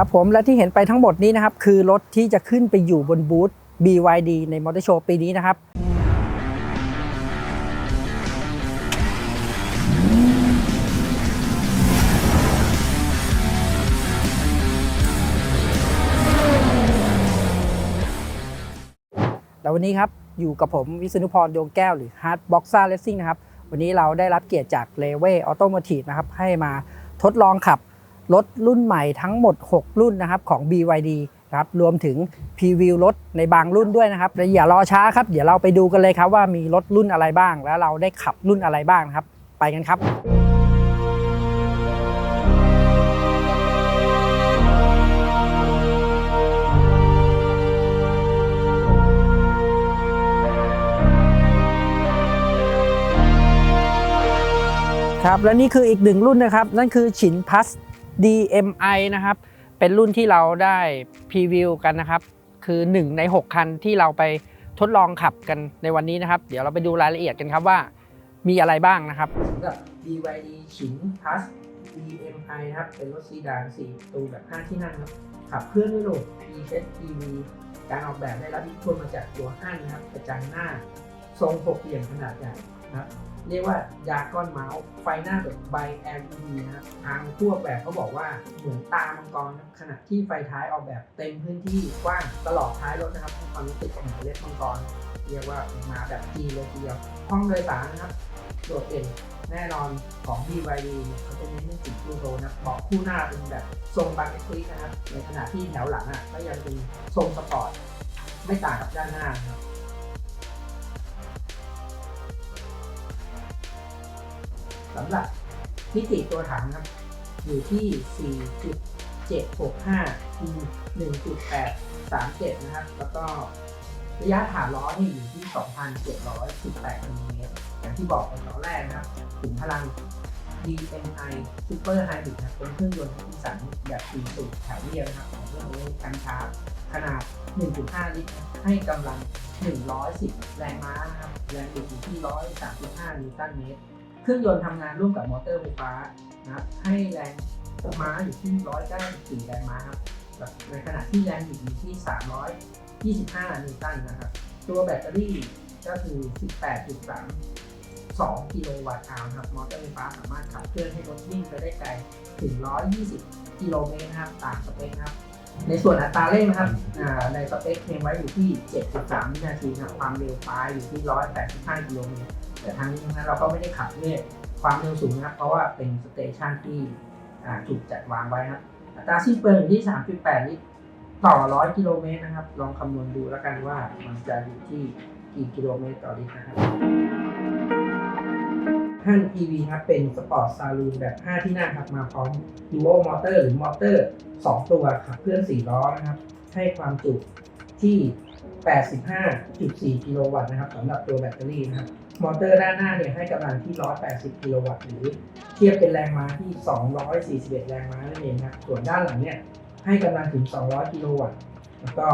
ครับผมและที่เห็นไปทั้งหมดนี้นะครับ คือรถที่จะขึ้นไปอยู่บนบูธ BYD ในมอเตอร์โชว์ปีนี้นะครับแล้ววันนี้ครับ อยู่กับผมวิษณุพรดวงแก้วหรือ Hard Boxer Racing นะครับ วันนี้เราได้รับเกียรติจาก l e w a y Automotive นะครับ ให้มาทดลองขับ รถรุ่นใหม่ทั้งหมด 6 รุ่นนะครับของ BYD ครับรวมถึงพรีวิวรถในบางรุ่นด้วยนะครับอย่ารอช้าครับ เดี๋ยวเราไปดูกันเลยครับว่ามีรถรุ่นอะไรบ้าง แล้วเราได้ขับรุ่นอะไรบ้างครับ ไปกันครับครับและนี่คืออีกหนึ่งรุ่นนะครับ นั่นคือฉินพัส DMI นะครับ เป็นรุ่นที่เราได้พรีวิวกันนะครับ คือ 1 ใน 6 คันที่เราไปทดลองขับกันในวันนี้นะครับ เดี๋ยวเราไปดูรายละเอียดกันครับว่ามีอะไรบ้างนะครับกับ BYD ฉินพัส DMI นะครับ เป็นรถซีดาน4ประตูแบบ 5 ที่นั่งครับ ขับเคลื่อนด้วยระบบ PHEV การออกแบบได้รับอิทธิพลมาจากตัวฮั่นนะครับกระจังหน้า ทรงหกเหลี่ยมขนาดใหญ่นะครับเรียกว่ายาก้อนเมาส์ไฟหน้าแบบใบ LED นะครับทางผู้ออกแบบเขาบอกว่าเหมือนตามังกรนะครับขณะที่ไฟท้ายออกแบบเต็มพื้นที่กว้างตลอดท้ายรถนะครับให้ความรู้สึกเหมือนเล็บมังกรเรียกว่ามาแบบจีเลยทีเดียวห้องโดยสารนะครับโดดเด่นแน่นอนของ BYD เนี่ยเขาจะเน้นเรื่องสีคูโรนะเบาะคู่หน้าเป็นแบบทรงบังเอ็กซ์ลินะครับในขณะที่แถวหลังอะก็ยังเป็นทรงสปอร์ตไม่ต่างกับด้านหน้านะครับ สำหรับมิติตัวถังครับ อยู่ที่ 4.765คูณ1.837 นะครับ แล้วก็ระยะฐานล้อนี่อยู่ที่ 2,718มิลลิเมตรอย่างที่บอกไปตอนแรกนะครับขุมพลัง DMI Super Hybrid นะครับเป็นเครื่องยนต์ที่สันแบบ4สูบแถวเรียบนะครับของเครื่องยนี้กันชาร์จขนาด 1.5 ลิตร ให้กำลัง 110 แรงม้านะครับ แรงบิดอยู่ที่ 135 นิวตันเมตร เครื่องยนต์ทำงานร่วมกับมอเตอร์ไฟฟ้านะครับให้แรงม้าอยู่ที่ 194 แรงม้าครับในขณะที่แรงบิดอยู่ที่ 325 นิวตันนะครับ ตัวแบตเตอรี่ก็คือ 18.32 กิโลวัตต์อาวครับ มอเตอร์ไฟฟ้าสามารถขับเคลื่อนให้รถวิ่งไปได้ไกลถึง 120 กิโลเมตรครับตามสเปคครับ ในส่วนอัตราเร่งนะครับในสเปคเทมไว้อยู่ที่ 7.3 วินาทีครับความเร็วปลายอยู่ที่ 185 กิโลเมตร แต่ทางนี้นะเราก็ไม่ได้ขับด้วยความเร็วสูงนะครับ เพราะว่าเป็นสเตชันที่อ่าถูกจัดวางไว้นะครับอัตราสิ้นเปลืองอยู่ที่ 3.8 ลิตรต่อ 100 กิโลเมตรนะครับ ลองคำนวณดูแล้วกันว่ามันจะอยู่ที่กี่กิโลเมตรต่อลิตรนะครับท่าน EV ครับเป็นสปอร์ตซาลูนแบบ 5 ที่นั่งครับมาพร้อม Duo Motor หรือมอเตอร์ 2 ตัวขับเคลื่อน 4 ล้อนะครับ ให้ความจุที่ 85.4 กิโลวัตต์นะครับสำหรับตัวแบตเตอรี่นะครับ มอเตอร์ด้านหน้าเนี่ยให้กำลังที่ 180 กิโลวัตต์หรือเทียบเป็นแรงม้าที่ 241 แรงม้านั่นเองครับส่วนด้านหลังเนี่ยให้กำลังถึง 200 กิโลวัตต์แล้วก็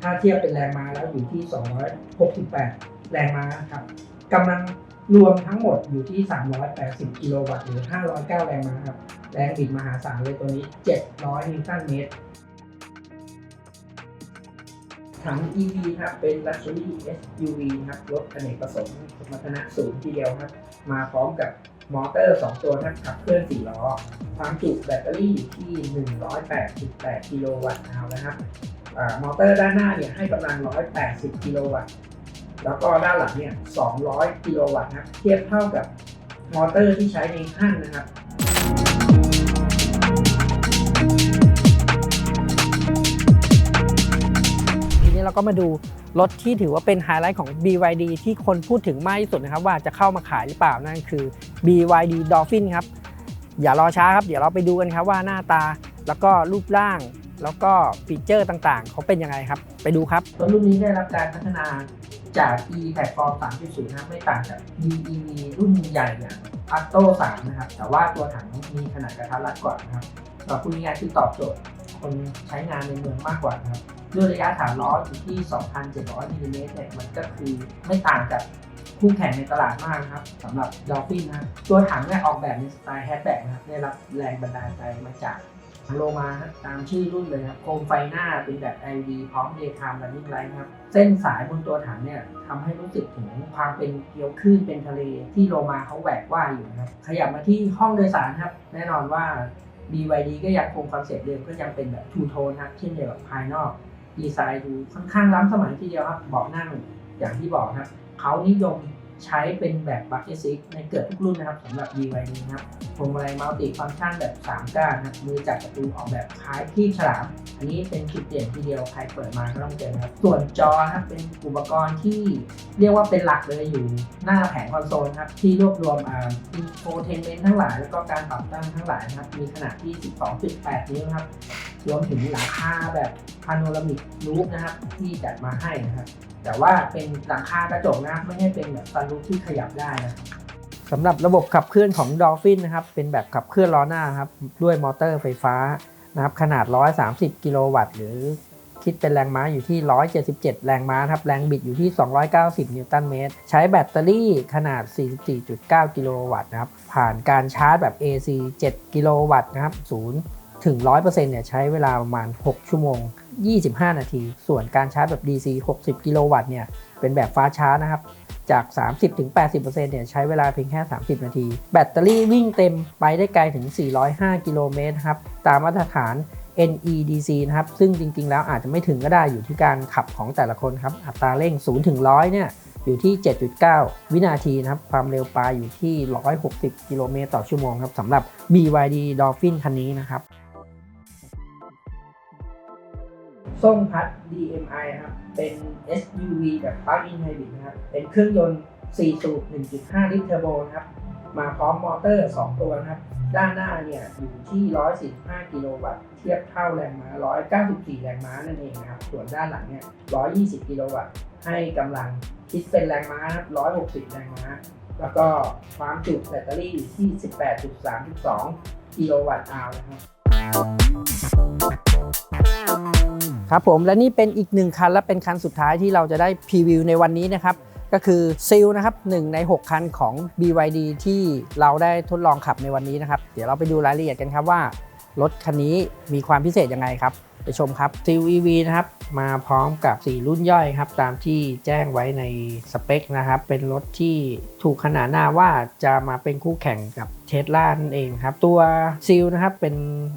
ถ้าเทียบเป็นแรงม้าแล้วอยู่ที่ 268 แรงม้าครับกำลังรวมทั้งหมดอยู่ที่ 380 กิโลวัตต์หรือ 509 แรงม้าครับ แรงบิดมหาศาลเลยตัวนี้ 700 นิวตันเมตร ถัง EV ครับเป็น Luxury SUV ครับรถอเนกประสงค์สมรรถนะสูงทีเดียวครับ มาพร้อมกับมอเตอร์ 2 ตัวนะครับขับเคลื่อน 4 ล้อ ความจุแบตเตอรี่อยู่ที่ 108.8 กิโลวัตต์เอานะครับมอเตอร์ด้านหน้าเนี่ยให้กำลัง 180 กิโลวัตต์ แล้วก็ด้านหลังเนี่ย 200 กิโลวัตต์นะครับ เทียบเท่ากับมอเตอร์ที่ใช้ในห้างนะครับ ทีนี้เราก็มาดูรถที่ถือว่าเป็นไฮไลท์ของ BYD ที่คนพูดถึงมากที่สุดนะครับว่าจะเข้ามาขายหรือเปล่านั่นคือ BYD Dolphin ครับ อย่ารอช้าครับ เดี๋ยวเราไปดูกันครับว่าหน้าตาแล้วก็รูปร่างแล้วก็ฟีเจอร์ต่างๆ เขาเป็นยังไงครับ ไปดูครับรถรุ่นนี้ได้รับการพัฒนาจาก e Platform 3.0นะไม่ต่างจาก BEV รุ่นใหญ่อย่าง Atto 3 นะครับ แต่ว่าตัวถังมีขนาดกระทัดรัดกว่านะครับก็พูดง่ายๆคือตอบโจทย์คนใช้งานในเมืองมากกว่านะครับ ด้วยระยะฐานล้ออยู่ที่ 2,700มิลลิเมตรเนี่ยมันก็คือไม่ต่างจากคู่แข่งในตลาดมากนะครับสำหรับดอลฟินนะตัวถังเนี่ยออกแบบในสไตล์แฮชแบ็กนะครับได้รับแรงบันดาลใจมาจากโลมาครับตามชื่อรุ่นเลยครับโคมไฟหน้าเป็นแบบ LED พร้อม daytime running light ครับ เส้นสายบนตัวถังเนี่ยทำให้รู้สึกถึงความเป็นเกลียวคลื่นเป็นทะเลที่โลมาเขาแหวกว่ายอยู่นะครับ ขยับมาที่ห้องโดยสารครับ แน่นอนว่า BYD ก็ยังคงคอนเซ็ปต์เดิมก็ยังเป็นแบบทูโทนครับเช่นเดียวกับภายนอก ดีไซน์ดูค่อนข้างล้ำสมัยทีเดียวครับเบาะนั่งอย่างที่บอกครับเขานิยม ใช้เป็นแบบบัคเก็ตซิกในเกือบทุกรุ่นนะครับสำหรับ BYD นะครับพวงมาลัยมัลติฟังก์ชันแบบ 3 ก้านนะครับมือจับประตูออกแบบคล้ายคีบฉลาม อันนี้เป็นจุดเด่นทีเดียวใครเปิดมาก็ต้องเจอนะครับ ส่วนจอนะครับเป็นอุปกรณ์ที่เรียกว่าเป็นหลักเลยอยู่หน้าแผงคอนโซลครับที่รวบรวมอ่าอินโฟเทนเมนต์ทั้งหลาย แล้วก็การปรับตั้งทั้งหลายนะครับมีขนาดที่ 12.8 นิ้วนะครับรวมถึงหลังคาแบบพาโนรามิกรูฟนะครับที่จัดมาให้นะครับแต่ว่าเป็นหลังคากระจกนะครับไม่ใช่เป็นแบบซันที่ขยับได้นะครับสำหรับระบบขับเคลื่อนของ Dolphin นะครับ เป็นแบบขับเคลื่อนล้อหน้าครับ ด้วยมอเตอร์ไฟฟ้านะครับ ขนาด 130 กิโลวัตต์ หรือคิดเป็นแรงม้าอยู่ที่ 177 แรงม้าครับ แรงบิดอยู่ที่ 290 นิวตันเมตร ใช้แบตเตอรี่ขนาด 44.9 กิโลวัตต์นะครับ ผ่านการชาร์จแบบ AC 7 กิโลวัตต์นะครับ0 ถึง 100%เนี่ยใช้เวลาประมาณ 6 ชั่วโมง 25 นาที ส่วนการชาร์จแบบ DC 60 กิโลวัตต์เนี่ยเป็นแบบฟ้าชาร์จนะครับจาก 30-80%เนี่ยใช้เวลาเพียงแค่ 30 นาที แบตเตอรี่วิ่งเต็มไปได้ไกลถึง 405 กิโลเมตรครับ ตามมาตรฐาน NEDC นะครับ ซึ่งจริงๆ แล้วอาจจะไม่ถึงก็ได้อยู่ที่การขับของแต่ละคนครับ อัตราเร่ง 0 ถึง 100 เนี่ยอยู่ที่ 7.9 วินาทีนะครับ ความเร็วปลายอยู่ที่ 160 กิโลเมตรต่อชั่วโมงครับสำหรับ BYD Dolphin คันนี้นะครับ ส้มพัด DMI ครับ เป็น SUV แบบ Plug-in Hybrid นะครับ เป็นเครื่องยนต์ 4 สูบ 1.5 ลิตรเทอร์โบนะครับ มาพร้อมมอเตอร์ 2 ตัวนะครับ ด้านหน้าเนี่ยอยู่ที่ 145 กิโลวัตต์ เทียบเท่าแรงม้า 194 แรงม้านั่นเองนะครับ ส่วนด้านหลังเนี่ย 120 กิโลวัตต์ ให้กำลังคิดเป็นแรงม้าครับ 160 แรงม้า แล้วก็ความจุแบตเตอรี่อยู่ที่ 18.32 กิโลวัตต์อาวนะครับ ครับผมและนี่เป็นอีกหนึ่งคันและเป็นคันสุดท้ายที่เราจะได้พรีวิวในวันนี้นะครับก็คือซิลนะครับหนึ่งใน 6 คันของ BYD ที่เราได้ทดลองขับในวันนี้นะครับ เดี๋ยวเราไปดูรายละเอียดกันครับว่า รถคันนี้มีความพิเศษยังไงครับ ไปชมครับซิล EV นะครับ มาพร้อมกับ 4 รุ่นย่อยครับ ตามที่แจ้งไว้ในสเปคนะครับ เป็นรถที่ถูกขนานน้าว่าจะมาเป็นคู่แข่งกับ เทสลานั่นเองครับ ตัวซิลนะครับเป็น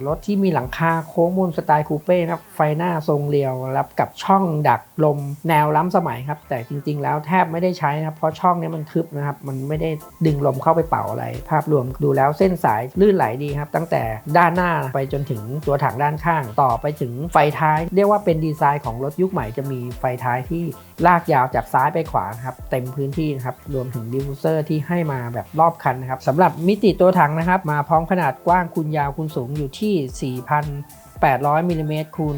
รถที่มีหลังคาโค้งมูลสไตล์คูเป้นะครับไฟหน้าทรงเรียวรับกับช่องดักลมแนวล้ำสมัยครับ แต่จริง ๆ แล้วแทบไม่ได้ใช้นะครับ เพราะช่องนี้มันทึบนะครับ มันไม่ได้ดึงลมเข้าไปเป่าอะไร ภาพรวมดูแล้วเส้นสายลื่นไหลดีครับ ตั้งแต่ด้านหน้าไปจนถึงตัวถังด้านข้าง ต่อไปถึงไฟท้าย เรียกว่าเป็นดีไซน์ของรถยุคใหม่จะมีไฟท้ายที่ลากยาวจากซ้ายไปขวาครับเต็มพื้นที่นะครับรวมถึงดิฟฟูเซอร์ที่ให้มาแบบรอบคันนะครับสำหรับมิติตัวัวถังนะครับ มาพร้อมขนาดกว้างคูณยาวคูณสูงอยู่ที่ 4,800มิลลิเมตรคูณ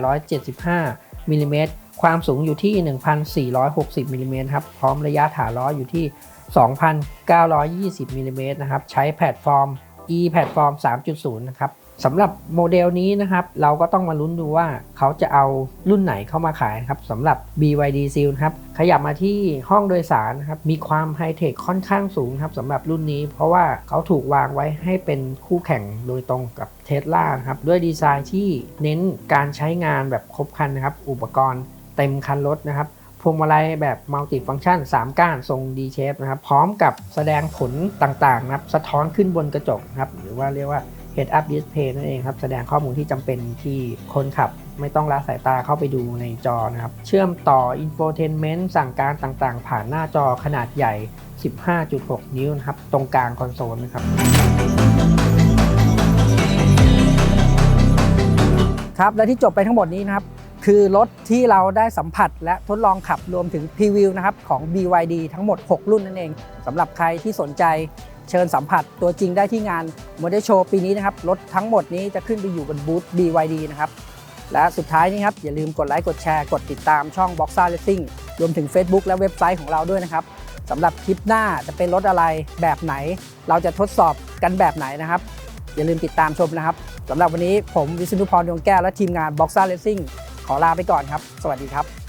1,875มิลลิเมตรความสูงอยู่ที่ 1,460มิลลิเมตรครับ พร้อมระยะถาล้ออยู่ที่ 2,920มิลลิเมตรนะครับ ใช้แพลตฟอร์ม e แพลตฟอร์ม3.0 นะครับ สำหรับโมเดลนี้นะครับ เราก็ต้องมาลุ้นดูว่าเขาจะเอารุ่นไหนเข้ามาขายครับสำหรับ BYD Seal ครับ ขยับมาที่ห้องโดยสารนะครับ มีความไฮเทคค่อนข้างสูงครับสำหรับรุ่นนี้ เพราะว่าเขาถูกวางไว้ให้เป็นคู่แข่งโดยตรงกับเทสลาครับ ด้วยดีไซน์ที่เน้นการใช้งานแบบครบครันนะครับ อุปกรณ์เต็มคันรถนะครับพวงมาลัยแบบมัลติฟัง c t ชัน 3 ก้านทรง D shape นะครับ พร้อมกับแสดงผลต่างๆนะครับ สะท้อนขึ้นบนกระจกนะครับ หรือว่าเรียกว่า Head Up Display นั่นเองครับ แสดงข้อมูลที่จำเป็นที่คนขับไม่ต้องละสายตาเข้าไปดูในจอนะครับ เชื่อมต่อ Infotainment สั่งการต่างๆ ผ่านหน้าจอขนาดใหญ่ 15.6 นิ้วนะครับ ตรงกลางคอนโซลนะครับ ครับ และที่จบไปทั้งหมดนี้นะครับ คือรถที่เราได้สัมผัสและทดลองขับรวมถึงพรีวิวนะครับของ BYD ทั้งหมด 6 รุ่นนั่นเองสำหรับใครที่สนใจ เชิญสัมผัสตัวจริงได้ที่งาน m o เ e l Show ปีนี้นะครับ รถทั้งหมดนี้จะขึ้นไปอยู่บนบูธ BYD นะครับ และสุดท้ายนี้ครับ อย่าลืมกดไลค์กดแชร์กดติดตามช่อง Boxa Racing รวมถึง Facebook และเว็บไซต์ของเราด้วยนะครับสำหรับคลิปหน้าจะเป็นรถอะไรแบบไหน เราจะทดสอบกันแบบไหนนะครับ อย่าลืมติดตามชมนะครับสำหรับวันนี้ผมวิศนุพรดวงแก้วและทีมงาน Boxa Racing ขอลาไปก่อนครับ สวัสดีครับ